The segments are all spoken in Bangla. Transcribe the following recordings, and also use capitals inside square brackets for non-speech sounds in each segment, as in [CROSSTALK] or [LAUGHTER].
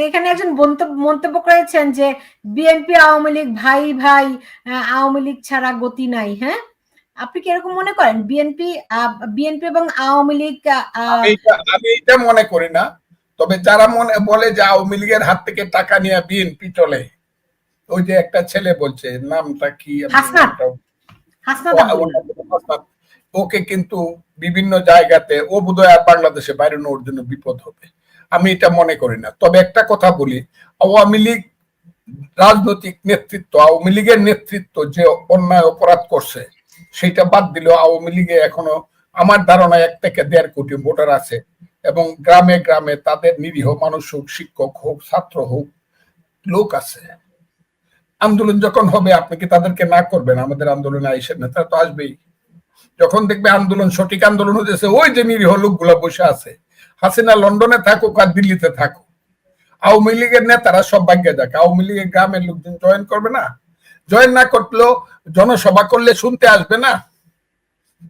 এখানে একজন মন্তব্য করেছেন যে বিএনপি আওয়ামী লীগ ভাই ভাই আওয়ামী লীগ ছাড়া গতি নাই হ্যাঁ? আপনি কি এরকম মনে করেন? বিএনপি বিএনপি এবং আওয়ামী লীগ আমি এটা- মনে করি না। তবে যারা মনে বলে যে আওয়ামী লীগের হাত থেকে টাকা নিয়ে বিএনপি চলে ওই যে একটা ছেলে বলছে নামটা কি? ওকে কিন্তু বিভিন্ন জায়গাতে ও বোধহয় আর বাংলাদেশে বাইরে ওর জন্য বিপদ হবে। আমি এটা মনে করি না। তবে একটা কথা বলি, আওয়ামী লীগ রাজনৈতিক নেতৃত্ব, আওয়ামী লীগের নেতৃত্ব যে অন্যায় অপরাধ করছে, সেটা বাদ দিলেও আওয়ামী লীগে এখনও আমার ধারণা এক থেকে দেড় কোটি ভোটার আছে এবং গ্রামে গ্রামে তাদের নিরীহ মানুষ হোক, শিক্ষক হোক, ছাত্র হোক, লোক আছে। আন্দোলন যখন হবে, আপনি কি তাদেরকে না করবেন? আমাদের আন্দোলনে আইসেন না তো আসবেই। যখন দেখবে আন্দোলন, সঠিক আন্দোলন হতেছে ওই যে নিরীহ লোকগুলা বসে আছে হাসিনা লন্ডনে থাকুক আর দিল্লিতে থাকুক। আওয়ামী লীগের নেতারা সব ভাগ্যে যাক। আওয়ামী লীগের গ্রামের লোকজন জয়েন করবে না? জয়েন না করলেও জনসভা করলে শুনতে আসবে না?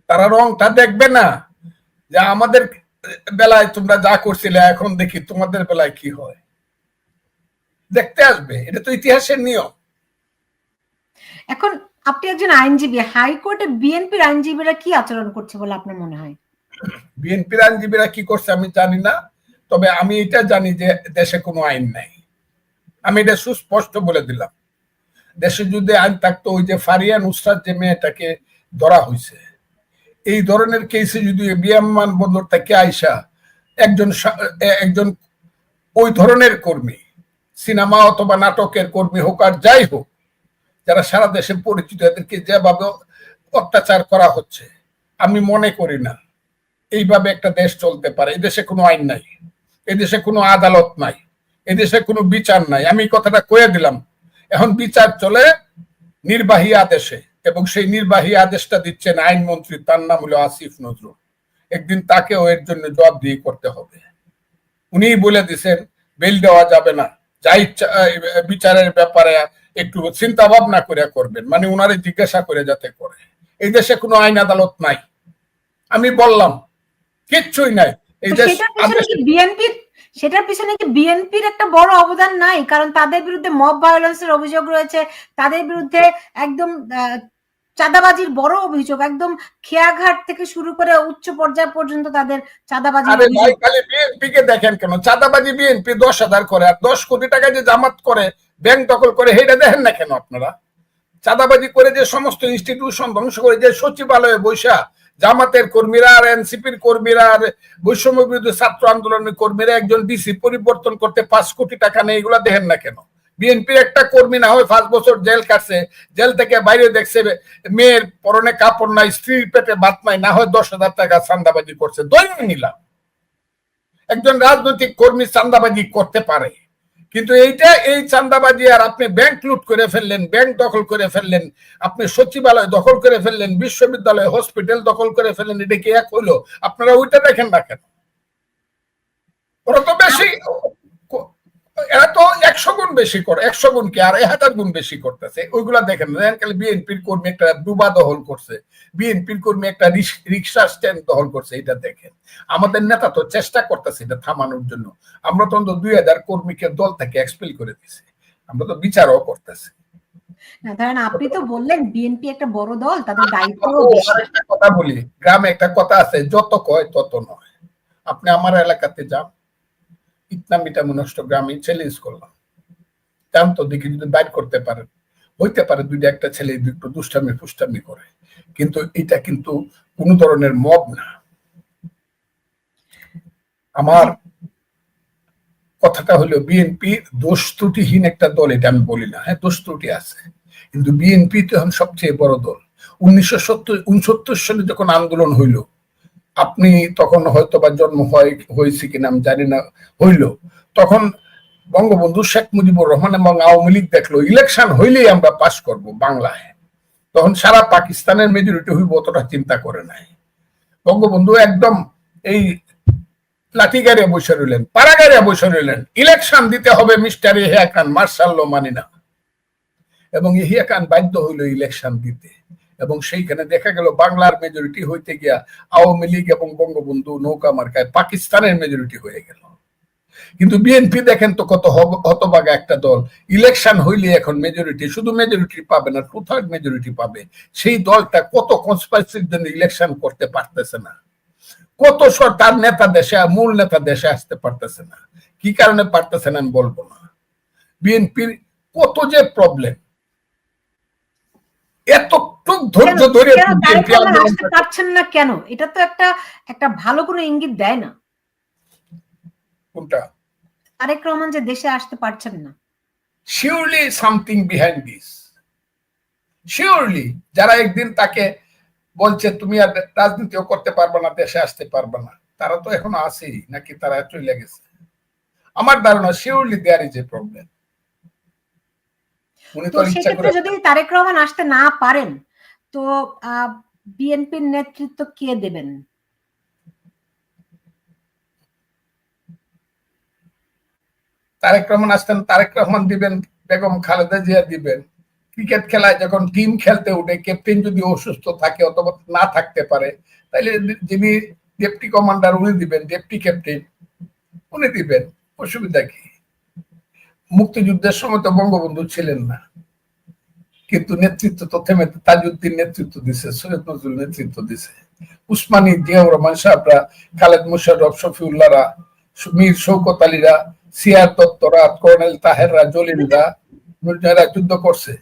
তারা রংটা দেখবে না? যে আমাদের বেলায় তোমরা যা করছিলে, এখন দেখি তোমাদের বেলায় কি হয়। দেখতে আসবে। এটা তো ইতিহাসের নিয়ম। এখন আপনি একজন আইনজীবী, হাইকোর্টে বিএনপির আইনজীবীরা কি আচরণ করছে বলে আপনার মনে হয়? বিএনপির আইনজীবীরা কি করছে আমি জানি না, তবে আমি এটা জানি যে দেশে কোনো আইন নাই। আমি এটা সুস্পষ্ট বলে দিলাম। দেশে যদি আইন থাকতো, ওই যে ফারিয়া নুসরাত যে মেয়েটাকে ধরা হয়েছে, এই ধরনের কেসে যদি বিয়ামান বন্দর থেকে আইসা, একজন একজন ওই ধরনের কর্মী, সিনেমা অথবা নাটকের কর্মী হোক আর যাই হোক, যারা সারা দেশে পরিচিত, এদেরকে যেভাবে অত্যাচার করা হচ্ছে, আমি মনে করি না। এইভাবে একটা দেশ চলতে পারে। এদেশে কোনো আইন নাই। এদেশে কোনো আদালত নাই। এদেশে কোনো বিচার নাই। আমি কথাটা কয়ে দিলাম। এখন বিচার চলে নির্বাহী আদেশে এবং সেই নির্বাহী আদেশটা দিচ্ছেন আইনমন্ত্রী তার নাম হলো আসিফ নজরুল। একদিন তাকেও এর জন্য জবাবদিহি করতে হবে। উনি বলে দিছেন, বেল দেওয়া যাবে না। যা ইচ্ছা বিচারের ব্যাপারে একটু চিন্তা ভাবনা করে করবেন। মানে উনারে জিজ্ঞাসা করে যাতে করে। এই দেশে কোনো আইন আদালত নাই। আমি বললাম কিচ্ছুই নাই। এই দেশ সেটার পিছনে কি বিএনপির সেটার পিছনে কি বিএনপির একটা বড় অবদান নাই? কারণ তাদের বিরুদ্ধে মব ভায়োলেন্সের অভিযোগ রয়েছে তাদের বিরুদ্ধে একদম চাঁদাবাজির বড় অভিযোগ একদম খেয়াঘাট থেকে শুরু করে উচ্চ পর্যায় পর্যন্ত তাদের চাঁদাবাজি আরে ভাই খালি বিএনপি কে দেখেন কেন? চাঁদাবাজি বিএনপি দশ হাজার করে আর দশ কোটি টাকা যে জামাত করে ব্যাংক দখল করে সেটা দেখেন না কেন আপনারা? চাঁদাবাজি করে যে সমস্ত ইনস্টিটিউশন ধ্বংস করে যে সচিবালয়ে বৈশা জামাতের কর্মীরা আর এনসিপির কর্মীরা আর বৈষম্য বিরোধী ছাত্র আন্দোলনের কর্মীরা একজন ডিসি পরিবর্তন করতে পাঁচ কোটি টাকা নেই, এগুলা দেখেন না কেন? বিএনপির একটা কর্মী না হয় পাঁচ বছর জেল কাটছে, জেল থেকে বাইরে দেখছে মেয়ের পরনে কাপড় নাই, স্ত্রীর পেটে ভাত নাই, না হয় দশ হাজার টাকা চান্দাবাজি করছে দৈনিক নিলাম একজন রাজনৈতিক কর্মী চান্দাবাজি করতে পারে। কিন্তু এইটা এই চান্দাবাজি আর আপনি ব্যাংক লুট করে ফেললেন ব্যাংক দখল করে ফেললেন, আপনি সচিবালয় দখল করে ফেললেন, বিশ্ববিদ্যালয় হসপিটাল দখল করে ফেললেন, এটা কি এক হইল? আপনারা ওইটা দেখেন না কেন? ওরা তো বেশি এরা তো একশো গুণ বেশি করে একশো গুণ কি? আর হাজার গুণ বেশি করতেছে। ওইগুলা দেখেন বিএনপির কর্মী একটা ডুবা দখল করছে। বিএনপির কর্মী একটা রিক্সা স্ট্যান্ড দখল করছে এটা দেখেন। আমাদের নেতা তো চেষ্টা করতেছে এটা থামানোর জন্য। আমরা তো অন্তত দুই হাজার কর্মীকে দল থেকে এক্সপেল করে দিছি। আমরা তো বিচারও করতেছি। না ধরেন আপনি তো বললেন বিএনপি একটা বড় দল তাদের দায়িত্ব ও, কথা বলি গ্রামে একটা কথা আছে যত কয় তত নয়। আপনি আমার এলাকাতে যান ইতনা মিটা মনষ্ট গ্রামে চ্যালেঞ্জ করলাম যান তো দেখি যদি বাইর করতে পারেন হইতে পারে দুইটা একটা ছেলে একটু দুষ্টামি, ফুষ্টামি করে। কিন্তু এটা কিন্তু কোন ধরনের মব না। আমার কথাটা হলো বিএনপি দোষ ত্রুটিহীন একটা দল, এটা আমি বলি না হ্যাঁ দোষ ত্রুটি আছে। কিন্তু বিএনপি তো এখন সবচেয়ে বড় দল। উনিশশো সত্তর, উনসত্তর সালে যখন আন্দোলন হইল আপনি তখন হয়তো বা জন্ম হয়, হয়েছে কিনা আমি জানি না, হইল। তখন বঙ্গবন্ধু শেখ মুজিবুর রহমান এবং আওয়ামী লীগ দেখল, ইলেকশন হইলেই আমরা পাশ করব বাংলায়। তখন সারা পাকিস্তানের মেজরিটি হইব অতটা চিন্তা করে নাই। বঙ্গবন্ধু একদম এই লাঠি গাড়িয়ে বসে রইলেন, পাড়া গাড়িয়ে বসে রইলেন। ইলেকশন দিতে হবে মিস্টার ইহিয়া খান মার্শাল্ল মানি না। এবং ইহিয়া খান বাধ্য হইল ইলেকশন দিতে। এবং সেইখানে দেখা গেল বাংলার মেজরিটি হইতে গিয়া আওয়ামী লীগ এবং বঙ্গবন্ধু নৌকা মার্কায় পাকিস্তানের মেজরিটি হয়ে গেল। কিন্তু বিএনপি দেখেন তো কত হব- একটা দল। ইলেকশন হইলে এখন মেজরিটি শুধু মেজরিটি পাবে না টু থার্ড মেজরিটি পাবে। সেই দলটা কত কনস্পাইসির জন্য ইলেকশন করতে পারতেছে না। কত তার নেতা দেশে, মূল নেতা দেশে আসতে পারতেছে না। কি কারণে পারতেছে না আমি বলব না। বিএনপির কত যে প্রবলেম এতটুক ধৈর্য ধরে আসতে পারছেন না কেন? এটা তো একটা একটা ভালো কোনো ইঙ্গিত দেয় না। কোনটা? তারেক রহমান যে দেশে আসতে পারছেন না। Surely something behind this surely যারা একদিন তাকে বলছে তুমি আর রাজনীতিও করতে পারবে না দেশে আসতে পারবে না। তারা তো এখনও আছেই নাকি তারা চলে গেছে? আমার ধারণা surely there is a problem উনি তো তো ইচ্ছা করে যদি তারেক রহমান আসতে না পারেন তো বিএনপির নেতৃত্ব কে দেবেন? তারেক রহমান আসতেন, তারেক রহমান দিবেন, বেগম খালেদা জিয়া দিবেন। ক্রিকেট খেলায় যখন টিম খেলতে উঠে, ক্যাপ্টেন যদি অসুস্থ থাকে অথবা না থাকতে পারে তাহলে যিনি ডেপুটি কমান্ডার উনি দিবেন, ডেপুটি ক্যাপ্টেন উনি দিবেন। অসুবিধা কি? মুক্তিযুদ্ধের সময় তো বঙ্গবন্ধু ছিলেন না। কিন্তু নেতৃত্ব তো থেমে তাজউদ্দিন নেতৃত্ব দিছে, সৈয়দ নজরুল নেতৃত্ব দিছে। উসমানী জিয়াউর রহমান সাহেবরা, খালেদ মুশাররফ শফিউল্লাহরা, মীর শৌকত আলীরা, সিয়ার দত্তরা, কর্নেল তাহেররা, জলিলরা যারা যুদ্ধ করছে।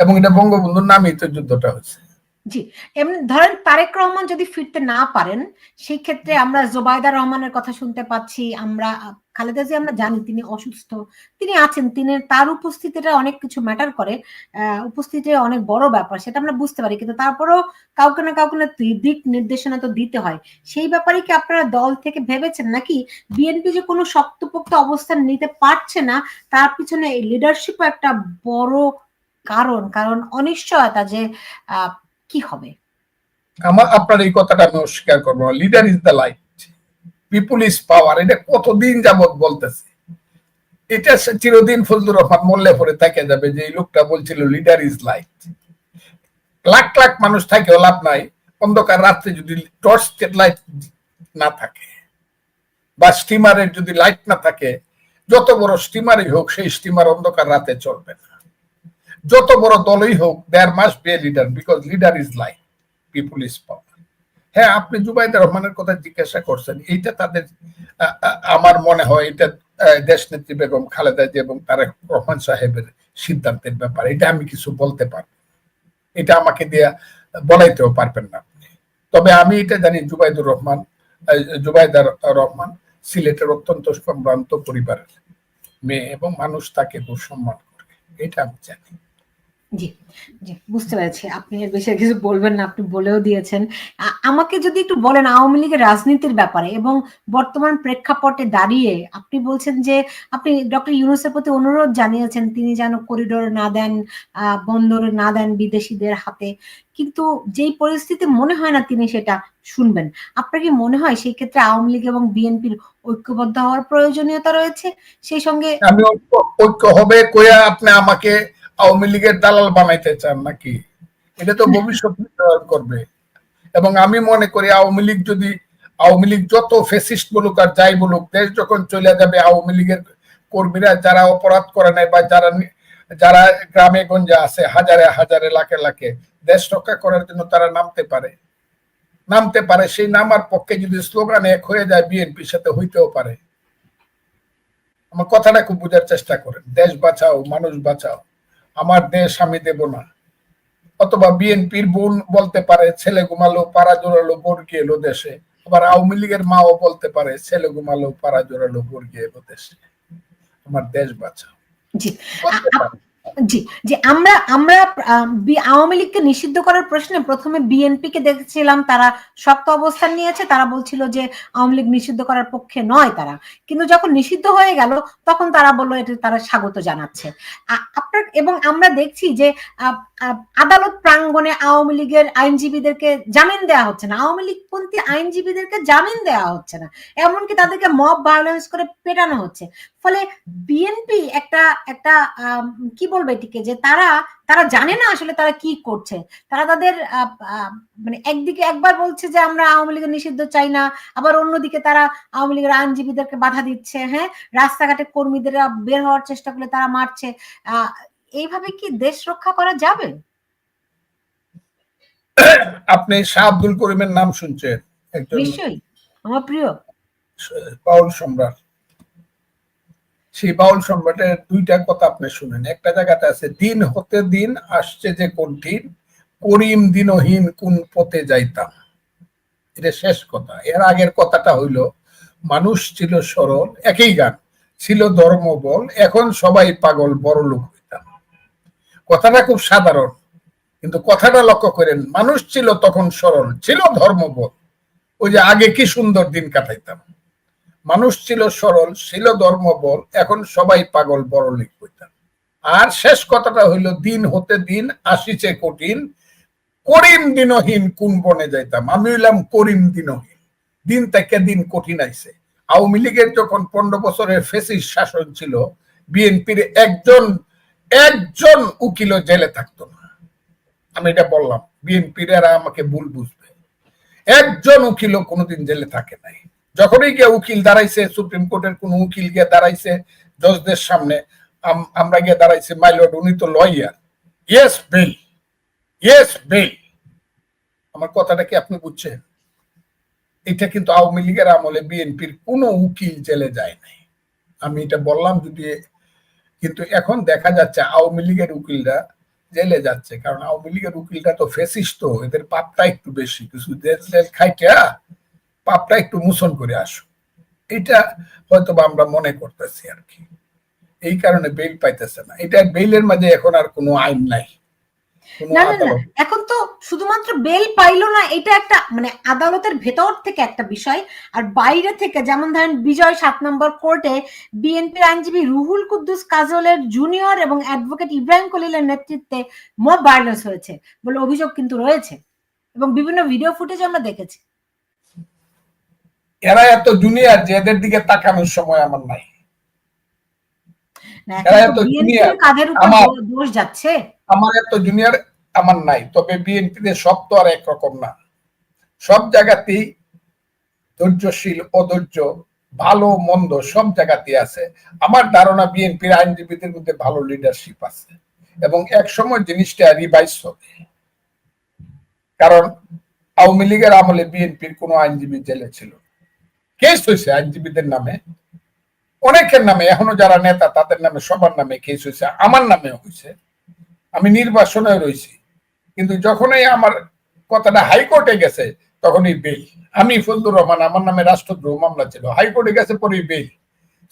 এবং এটা বঙ্গবন্ধুর নামেই তো যুদ্ধটা হয়েছে। জি, এমনি ধরেন তারেক রহমান যদি ফিরতে না পারেন, সেই ক্ষেত্রে আমরা জোবায়দা রহমানের কথা শুনতে পাচ্ছি, আমরা খালেদা জি আমরা জানি তিনি অসুস্থ, তিনি আছেন, তিনি তার উপস্থিতিটা অনেক কিছু ম্যাটার করে উপস্থিতি অনেক বড় ব্যাপার, সেটা আমরা বুঝতে পারি, কিন্তু তারপরেও কাউকে না কাউকে না দিক নির্দেশনা তো দিতে হয়। সেই ব্যাপারে কি আপনারা দল থেকে ভেবেছেন নাকি বিএনপি যে কোনো শক্তপোক্ত অবস্থান নিতে পারছে না, তার পিছনে এই লিডারশিপও একটা বড় কারণ কারণ অনিশ্চয়তা যে কি হবে? আমার, আপনার এই কথাটা আমি অস্বীকার করব leader is the light people is power এটা কতদিন যাবত বলতেছে? এটা চিরদিন ফজলুর রহমান মল্লে পরে থেকে যাবে, যে এই লোকটা বলছিল leader is light lakh lakh মানুষ থাকেও লাভ নাই, অন্ধকার রাত্রে যদি টর্চ লাইট না থাকে, বা স্টিমারের যদি লাইট না থাকে, যত বড় স্টিমারই হোক, সেই স্টিমার অন্ধকার রাতে চলবে না। যত বড় দলই হোক there must be a leader because leader is light people is power হ্যাঁ আপনি জুবাইদা রহমানের কথা জিজ্ঞাসা করছেন, এইটা তাদের আমার মনে হয় এটা দেশ নেত্রী বেগম খালেদা এবং তারেক রহমান সাহেবের সিদ্ধান্তের ব্যাপার, এটা আমি কিছু বলতে পারব এটা আমাকে দিয়ে বলাইতেও পারবেন না আপনি। তবে আমি এটা জানি জুবাইদুর রহমান জুবাইদার রহমান সিলেটের অত্যন্ত সম্ভ্রান্ত পরিবারের মেয়ে এবং মানুষ তাকে খুব সম্মান করে, এটা আমি জানি। জি জি, বুঝতে পেরেছি। আপনি এর বেশি কিছু বলবেন না, আপনি বলেও দিয়েছেন। আমাকে যদি একটু বলেন আওয়ামী লীগের রাজনীতির ব্যাপারে এবং বর্তমান প্রেক্ষাপটে দাঁড়িয়ে আপনি বলছেন যে, আপনি ডক্টর ইউনুসের প্রতি অনুরোধ জানিয়েছেন, তিনি যেন করিডোর না দেন বন্দর না দেন বিদেশিদের হাতে। কিন্তু যেই পরিস্থিতি মনে হয় না তিনি সেটা শুনবেন। আপনার কি মনে হয় সেই ক্ষেত্রে আওয়ামী লীগ এবং বিএনপির ঐক্যবদ্ধ হওয়ার প্রয়োজনীয়তা রয়েছে? সেই সঙ্গে ঐক্য হবে কইয়া আপনি আমাকে আওয়ামী লীগের দালাল বানাইতে চান নাকি? এটা তো ভবিষ্যৎ নির্ধারণ করবে। এবং আমি মনে করি আওয়ামী লীগ যদি, আওয়ামী লীগ যত ফেসিস্ট বলুক আর যাই বলুক, দেশ যখন চলে যাবে, আওয়ামী লীগের কর্মীরা যারা অপরাধ করে নাই বা যারা যারা গ্রামে গঞ্জে আছে, হাজারে হাজারে, লাখে লাখে, দেশ রক্ষা করার জন্য তারা নামতে পারে। নামতে পারে, সেই নামার পক্ষে যদি স্লোগান এক হয়ে যায় বিএনপির সাথে, হইতেও পারে। আমার কথাটা খুব বোঝার চেষ্টা করেন। দেশ বাঁচাও, মানুষ বাঁচাও। আমার দেশ আমি দেব না। অথবা বিএনপির বোন বলতে পারে ছেলে ঘুমালো পাড়া জোরালো বর্গি এলো দেশে। আবার আওয়ামী লীগের মাও বলতে পারে ছেলে ঘুমালো পাড়া জোরালো বর্গি এলো দেশে। আমার দেশ বাঁচাও। জি। জি, যে আমরা আমরা আওয়ামী লীগকে নিষিদ্ধ করার প্রশ্নে প্রথমে বিএনপি কে দেখেছিলাম, তারা শক্ত অবস্থান নিয়েছে, তারা বলছিল যে আওয়ামী লীগ নিষিদ্ধ করার পক্ষে নয় তারা। কিন্তু যখন নিষিদ্ধ হয়ে গেল, তখন তারা বলল এটা তারা স্বাগত জানাচ্ছে। আপনার, এবং আমরা দেখছি যে আদালত প্রাঙ্গণে আওয়ামী লীগের আইনজীবীদেরকে জামিন দেওয়া হচ্ছে না। আওয়ামী লীগপন্থী আইনজীবীদেরকে জামিন দেওয়া হচ্ছে না। এমনকি তাদেরকে মব ভায়োলেন্স করে পেটানো হচ্ছে। ফলে বিএনপি একটা একটা কি বলবে এটিকে? যে তারা তারা জানে না আসলে তারা কি করছে। তারা তাদের মানে একদিকে একবার বলছে যে আমরা আওয়ামী লীগের নিষিদ্ধ চাই না আবার অন্যদিকে তারা আওয়ামী লীগের আইনজীবীদেরকে বাধা দিচ্ছে হ্যাঁ? রাস্তাঘাটে কর্মীদেরা বের হওয়ার চেষ্টা করলে তারা মারছে। আহ, এইভাবে কি দেশ রক্ষা করা যাবে? আপনি শাহ আব্দুল করিমের নাম শুনছেন একজন নিশ্চয়ই আমার প্রিয়। বাউল সম্রাট। সেই বাউল সম্রাটের দুইটা কথা আপনি শুনেন। একটা জায়গাতে আছে, দিন হতে দিন আসছে যে কঠিন করিম দিনহীন কোন পথে যাইতাম। এটা শেষ কথা। এর আগের কথাটা হইল, মানুষ ছিল সরল, একই গান, ছিল ধর্মবল, এখন সবাই পাগল, বড় লোক হইতাম। কথাটা খুব সাধারণ, কিন্তু কথাটা লক্ষ্য করেন, মানুষ ছিল তখন সরল, ছিল ধর্মবল, ওই যে আগে কি সুন্দর দিন কাটাইতাম। মানুষ ছিল সরল, ছিল ধর্মবল, এখন সবাই পাগল, বড় লিখ হইতাম। আর শেষ কথাটা হইল, দিন হতে দিন আসিছে কঠিন, করিম দিনহীন কোন বনে যাইতাম? আমি হইলাম করিম দিনহীন। দিন থেকে দিন কঠিন আইছে। আওয়ামী লীগের যখন পনেরো বছরের ফেসিস শাসন ছিল, বিএনপির একজন একজন উকিলও জেলে থাকতো না। আমি এটা বললাম, বিএনপির আমাকে ভুল বুঝবে। একজন উকিলও কোনোদিন জেলে থাকে নাই। যখনই গিয়ে উকিল দাঁড়াইছে, সুপ্রিম কোর্টের কোন উকিল গিয়ে দাঁড়াইছে জজদের সামনে আমরা গিয়ে দাঁড়াইছি মাইলড উনি তো lawyer. Yes bail yes bail আমার কথাটা কি আপনি বুঝছেন? এটা কিন্তু আওয়ামী লীগের আমলে বিএনপির কোনো উকিল জেলে যায় নাই। আমি এটা বললাম যদি, কিন্তু এখন দেখা যাচ্ছে আওয়ামী লীগের উকিলরা জেলে যাচ্ছে, কারণ আওয়ামী লীগের উকিলটা তো ফেসিস্ট এদের পাপটা একটু বেশি। কিছু খাইটা পাপটা একটু মোচন করে আসো এটা হয়তো বা আমরা মনে করতেছি আর কি। এই কারণে বেল পাইতেছে না। এটা বেলের মাঝে এখন আর কোনো আইন নাই। না না না। এখন তো শুধুমাত্র বেল পাইলো না এটা একটা মানে আদালতের ভেতর থেকে একটা বিষয়। আর বাইরে থেকে যেমন ধরেন বিজয় সাত নম্বর কোর্টে বিএনপির আইনজীবী রুহুল কুদ্দুস কাজলের জুনিয়র এবং অ্যাডভোকেট ইব্রাহিম কলিলের নেতৃত্বে মব ভায়োলেন্স হয়েছে বলে অভিযোগ কিন্তু রয়েছে। এবং বিভিন্ন ভিডিও ফুটেজ আমরা দেখেছি। এরা এত জুনিয়র যে এদের দিকে তাকানোর সময় আমার নাই। এরা এত আমার- দোষ যাচ্ছে? আমার এত জুনিয়র আমার নাই তবে বিএনপিতে সব তো আর একরকম না। সব জায়গাতেই ধৈর্যশীল অধৈর্য ভালো মন্দ সব জায়গাতেই আছে। আমার ধারণা বিএনপির আইনজীবীদের মধ্যে ভালো লিডারশিপ আছে। এবং এক সময় জিনিসটা রিভাইজ হবে। কারণ আওয়ামী লীগের আমলে বিএনপির কোনো আইনজীবী জেলে ছিল কেস হয়েছে, আইনজীবীদের নামে, অনেকের নামে, এখনও যারা নেতা, তাদের নামে, সবার নামে কেস হয়েছে, আমার নামেও হয়েছে। আমি নির্বাসনে রয়েছি। কিন্তু যখনই আমার কথাটা হাইকোর্টে গেছে, তখনই বেল আমি ফজলুর রহমান, আমার নামে রাষ্ট্রদ্রোহ মামলা ছিল। হাইকোর্টে গেছে পরে বেল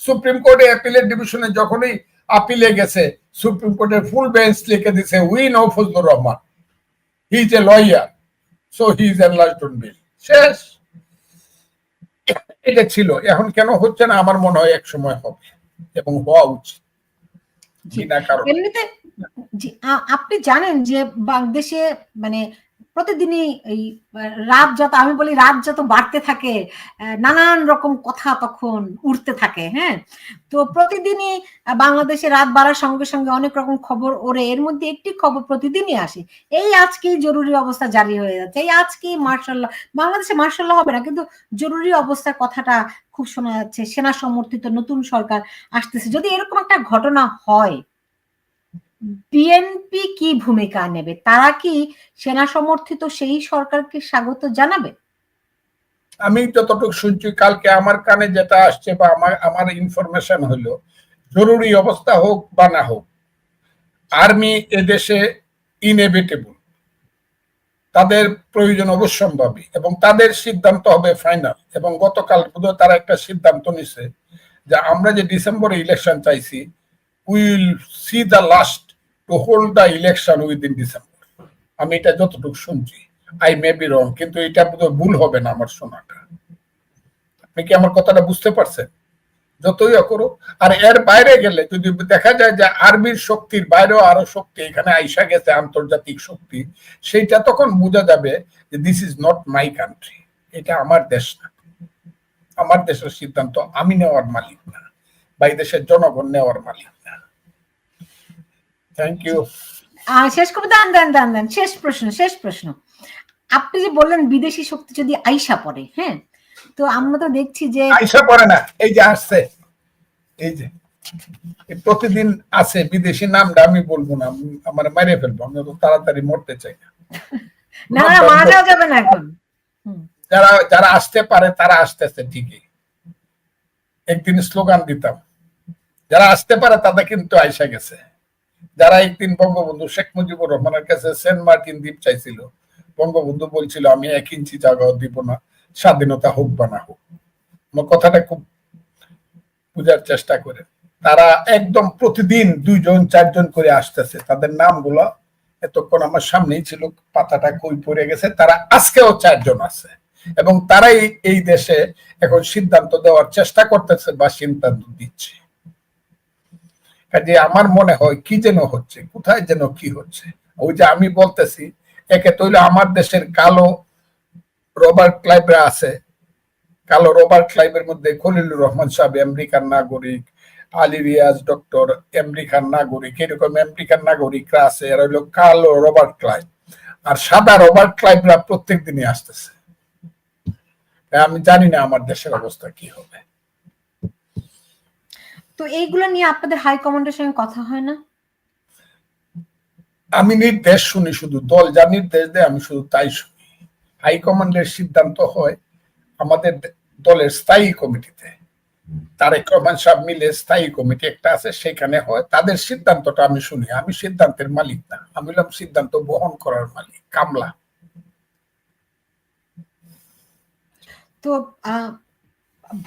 সুপ্রিম কোর্টে অ্যাপিলের ডিভিশনে যখনই আপিলে গেছে, সুপ্রিম কোর্টের ফুল বেঞ্চ লিখে দিছে, we know Fazlur Rahman. He is a lawyer so he is enlarged on bail শেষ। এটা ছিল। এখন কেন হচ্ছে না? আমার মনে হয় এক সময় হবে এবং হওয়া উচিত। এমনিতে আপনি জানেন যে বাংলাদেশে মানে প্রতিদিনই এই রাত যত, আমি বলি রাত যত বাড়তে থাকে নানান রকম কথা তখন উঠতে থাকে হ্যাঁ? তো প্রতিদিনই বাংলাদেশে রাত বাড়ার সঙ্গে সঙ্গে অনেক রকম খবর ওরে এর মধ্যে একটি খবর প্রতিদিনই আসে। এই আজকেই জরুরি অবস্থা জারি হয়ে যাচ্ছে। এই আজকেই মার্শাল্লাহ, বাংলাদেশে মার্শাল্লাহ হবে না, কিন্তু জরুরি অবস্থার কথাটা খুব শোনা যাচ্ছে, সেনা সমর্থিত নতুন সরকার আসতেছে। যদি এরকম একটা ঘটনা হয় বিএনপি কি ভূমিকা নেবে? তারা কি সেনা সমর্থিত সেই সরকারকে স্বাগত জানাবে? আমি যতটুকু শুনছি, কালকে আমার কানে যেটা আসছে বা আমার আমার ইনফরমেশন হলো, জরুরি অবস্থা হোক বা না হোক আর্মি এদেশে ইনএভিটেবল তাদের প্রয়োজন অবশ্যম্ভাবী এবং তাদের সিদ্ধান্ত হবে ফাইনাল এবং গতকাল বোধহয় তারা একটা সিদ্ধান্ত নিছে যে আমরা যে ডিসেম্বরে ইলেকশন চাইছি will see the last to hold the election within December আমি এটা যতটুকু শুনছি আই মে বি রং কিন্তু এটা ভুল হবে না আমার শোনাটা। আপনি কি আমার কথাটা বুঝতে পারছেন? যতই করো আর এর বাইরে গেলে যদি দেখা যায় যে আর্মির শক্তির বাইরেও আরও শক্তি, এখানে আইসা গেছে আন্তর্জাতিক শক্তি, সেইটা তখন বোঝা যাবে যে this is not my country এটা আমার দেশ না। আমার দেশের সিদ্ধান্ত আমি নেওয়ার মালিক না, বা এই দেশের জনগণ নেওয়ার মালিক থ্যাংক ইউ শেষ করব দান দান দান দান শেষ প্রশ্ন শেষ প্রশ্ন। আপনি যে বললেন বিদেশি শক্তি যদি আইসা পড়ে হ্যাঁ? তো আমরা তো দেখছি যে আইসা পড়ে না এই যে আসছে এই যে। প্রতিদিন আছে বিদেশি নামটা আমি বলব না আমার মেরে ফেলব আমি তো তাড়াতাড়ি মরতে চাই না। [LAUGHS] না না যাবে না এখন। যারা যারা আসতে পারে তারা আসতেছে ঠিকই। একদিন স্লোগান দিতাম যারা আসতে পারে তাদের কিন্তু আইসা গেছে। যারা একদিন বঙ্গবন্ধু শেখ মুজিবুর রহমানের কাছে সেন্ট মার্টিন দ্বীপ চাইছিল, বঙ্গবন্ধু বলছিল, আমি এক ইঞ্চি জায়গাও দিব না, স্বাধীনতা হোক বা না হোক। আমার কথাটা খুব বুঝার চেষ্টা করে। তারা একদম প্রতিদিন দুইজন, চারজন করে আসতেছে। তাদের নামগুলো এতক্ষণ আমার সামনেই ছিল, পাতাটা কই পড়ে গেছে। তারা আজকেও চারজন আছে। এবং তারাই এই দেশে এখন সিদ্ধান্ত দেওয়ার চেষ্টা করতেছে বা সিদ্ধান্ত দিচ্ছে। কাজে আমার মনে হয় কি যেন হচ্ছে, কোথায় যেন কি হচ্ছে। ওই যে আমি বলতেছি, একে তৈলে আমার দেশের কালো রবার্ট ক্লাইবরা আছে। কালো রবার্ট ক্লাইবের মধ্যে খলিলুর রহমান সাহেব, আমেরিকার নাগরিক, আলী রিয়াজ, ডক্টর আমেরিকার নাগরিক, এরকম আমেরিকার নাগরিকরা আছে, এরা হলো কালো রবার্ট ক্লাইব আর সাদা রবার্ট ক্লাইবরা প্রত্যেক দিনই আসতেছে। আমি জানি না আমার দেশের অবস্থা কি হবে। তো এইগুলো নিয়ে আপনাদের হাই কমান্ডের সঙ্গে কথা হয় না? আমি নির্দেশ শুনি শুধু দল যা নির্দেশ দেয় আমি শুধু তাই শুনি। হাইকমান্ডের সিদ্ধান্ত হয় আমাদের দলের স্থায়ী কমিটিতে। তারেক রহমান সাহেব মিলে স্থায়ী কমিটি একটা আছে সেখানে হয়। তাদের সিদ্ধান্তটা আমি শুনি। আমি সিদ্ধান্তের মালিক না। আমি হলাম সিদ্ধান্ত বহন করার মালিক কামলা। তো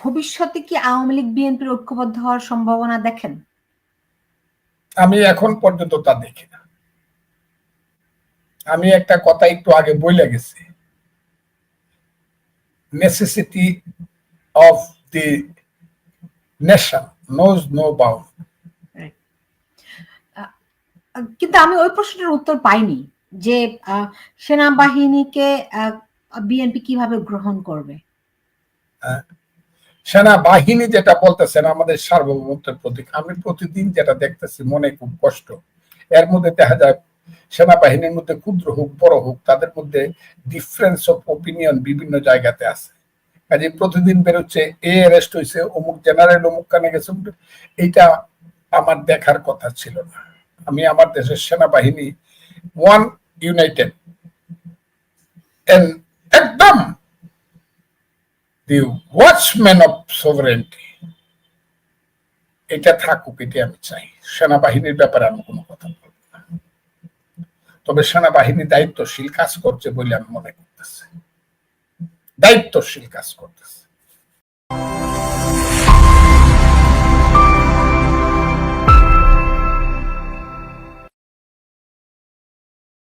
ভবিষ্যতে কি আওয়ামী লীগ বিএনপির ঐক্যবদ্ধ হওয়ার সম্ভাবনা দেখেন? আমি এখন পর্যন্ত তা দেখি না। আমি একটা কথা একটু আগে বইলে গেছি। Necessity of the nation knows no bound কিন্তু আমি ওই প্রশ্নের উত্তর পাইনি যে সেনাবাহিনীকে বিএনপি কীভাবে গ্রহণ করবে? সেনাবাহিনী যেটা বলতেছেন, আমাদের সার্বভৌমত্বের প্রতীক। আমি প্রতিদিন যেটা দেখতেছি, মনে খুব কষ্ট। এর মধ্যে দেখা যায়, সেনাবাহিনীর মধ্যে ক্ষুদ্র হোক, বড় হোক, তাদের মধ্যে ডিফারেন্স অফ ওপিনিয়ন বিভিন্ন জায়গাতে আছে। কাজে প্রতিদিন বেরোচ্ছে, এ অ্যারেস্ট হয়েছে অমুক জেনারেল অমুক কানে গেছে এইটা আমার দেখার কথা ছিল না। আমি আমার দেশের সেনাবাহিনী ওয়ান ইউনাইটেড একদম দি ওয়াচম্যান অফ সোভারেন্টি এটা থাকুক, এটি আমি চাই। সেনাবাহিনীর ব্যাপারে আমি কোনো কথা বলব না। তবে সেনাবাহিনী দায়িত্বশীল কাজ করছে বলে আমি মনে করতেছি। দায়িত্বশীল কাজ করতেছে।